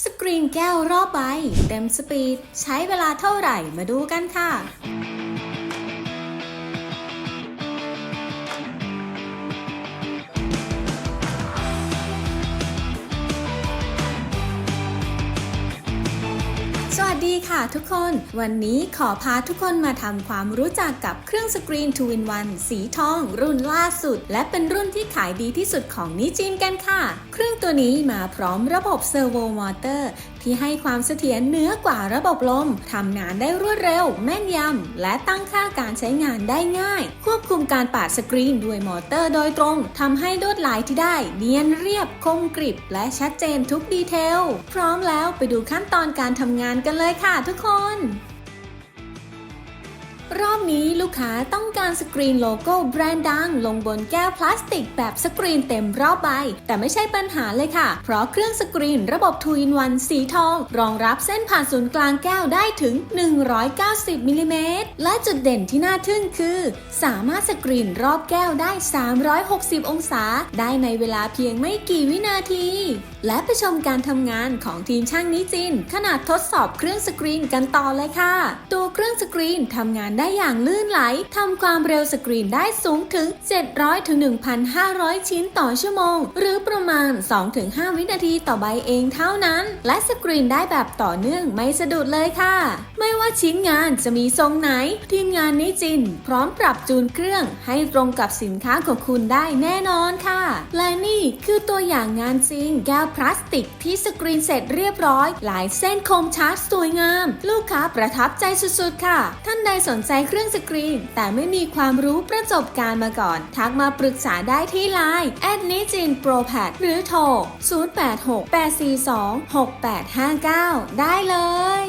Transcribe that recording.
สกรีนแก้วรอบใบเต็มสปีด ใช้เวลาเท่าไหร่มาดูกันค่ะ สวัสดีค่ะทุกคน วันนี้ขอพาทุกคนมาทำความรู้จักกับเครื่องสกรีน 2 in 1 สีทอง รุ่นล่าสุด และเป็นรุ่นที่ขายดีที่สุดของนิจินกันค่ะ เครื่องตัวนี้มาพร้อมระบบเซอร์โวมอเตอร์ ที่ให้ความเสถียรเหนือกว่าระบบลมทำงานได้รวดเร็ว แม่นยำ และตั้งค่าการใช้งานได้ง่าย ควบคุมการปาดสกรีนด้วยมอเตอร์โดยตรงทำให้ลวดลายที่ได้เนียนเรียบคมกริบ และชัดเจนทุกดีเทล พร้อมแล้วไปดูขั้นตอนการทำงานกันเลยค่ะทุกคน รอบนี้ลูกค้าต้องการสกรีนโลโก้แบรนด์ดัง ลงบนแก้วพลาสติกแบบสกรีนเต็มรอบใบ แต่ไม่ใช่ปัญหาเลยค่ะ เพราะเครื่องสกรีนระบบ2 in 1สีทอง รองรับเส้นผ่านศูนย์กลางแก้วได้ถึง 190มิลลิเมตรและจุดเด่นที่น่าทึ่งคือ สามารถสกรีนรอบแก้วได้ 360 องศา ได้ในเวลาเพียงไม่กี่วินาที และไปชมการทำงานของทีมช่างนิจินขนาดทดสอบเครื่องสกรีนกันต่อเลยค่ะ ตัวเครื่องสกรีนทำงานได้อย่างลื่นไหลทำความเร็วสกรีนได้สูงถึง 700ถึง1,500 ชิ้นต่อชั่วโมง หรือประมาณ 2-5 วินาทีต่อใบเองเท่านั้น และสกรีนได้แบบต่อเนื่องไม่สะดุดเลยค่ะ ไม่ว่าชิ้นงานจะมีทรงไหน ทีมงานนิจิน พร้อมปรับจูนเครื่องให้ตรงกับสินค้าของคุณได้แน่นอนค่ะและ คือตัวอย่างงานจริง แก้วพลาสติกที่สกรีนเสร็จเรียบร้อย หลายเส้นคมชัดสวยงาม ลูกค้าประทับใจสุดๆ ค่ะ ท่านใดสนใจเครื่องสกรีน แต่ไม่มีความรู้ประสบการณ์มาก่อน ทักมาปรึกษาได้ที่ไลน์แอดนิจินโปรแพดหรือโทร 0868426859 ได้เลย